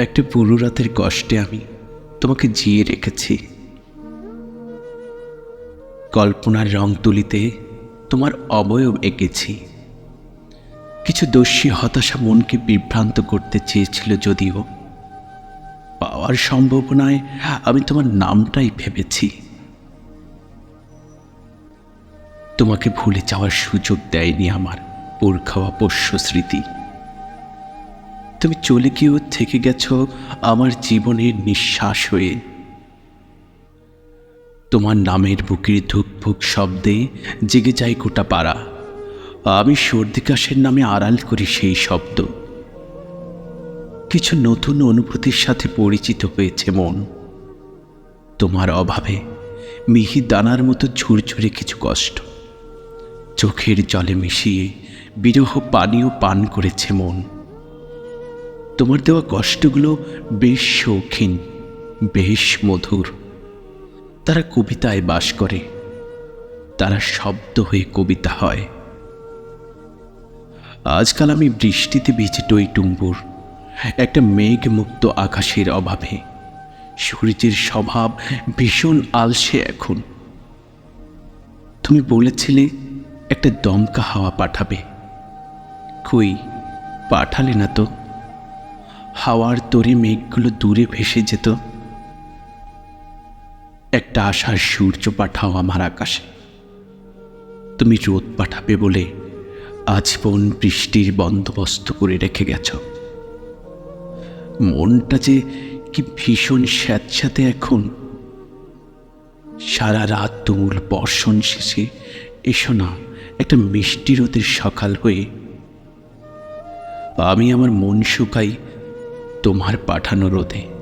একটা পুরো রাতের কষ্টে আমি তোমাকে জিয়ে রেখেছি। কল্পনার রং তুলিতে তোমার অবয়ব এঁকেছি। কিছু দস্যি হতাশা মনকে বিভ্রান্ত করতে চেয়েছিল যদিও পাওয়ার সম্ভাবনায় আমি তোমার নামটাই ভেবেছি। তোমাকে ভুলে যাওয়ার সুযোগ দেয়নি আমার ওর পোষ্য স্মৃতি। তুমি চলে গিয়েও থেকে গেছ আমার জীবনের নিঃশ্বাস হয়ে। তোমার নামের বুকের ধুকভুক শব্দে জেগে যায় গোটা পাড়া। আমি সর্দি কাশের নামে আড়াল করি সেই শব্দ। কিছু নতুন অনুভূতির সাথে পরিচিত হয়েছে মন। তোমার অভাবে মিহি দানার মতো ঝুরঝুরে কিছু কষ্ট। চোখের জলে মিশিয়ে বিরহ পানীয় পান করেছে মন। তোমার দেওয়া কষ্টগুলো বেশ শৌখিন, বেশ মধুর। তারা কবিতায় বাস করে, তারা শব্দ হয়ে কবিতা হয়। আজকাল আমি বৃষ্টিতে ভিজে টই টুম্বুর, একটা মেঘমুক্ত আকাশের অভাবে। সূর্যের স্বভাব ভীষণ আলসে এখন। তুমি বলেছিলে একটা দমকা হাওয়া পাঠাবে। কই, পাঠালে না তো? হাওয়ার তরে মেঘগুলো দূরে ভেসে যেত। একটা আশার সূর্য পাঠাও আমার আকাশে। তুমি রোদ পাঠাবে বলে আজীবন বৃষ্টির বন্দোবস্ত করে রেখে গেছ। মনটা যে কি ভীষণ স্যাঁতস্যাঁতে এখন। সারা রাত তুমুল বর্ষণ শেষে এসো না, একটা মিষ্টি রোদের সকাল হয়ে। আমি আমার মন শুকাই তোমার পাঠানো রোদে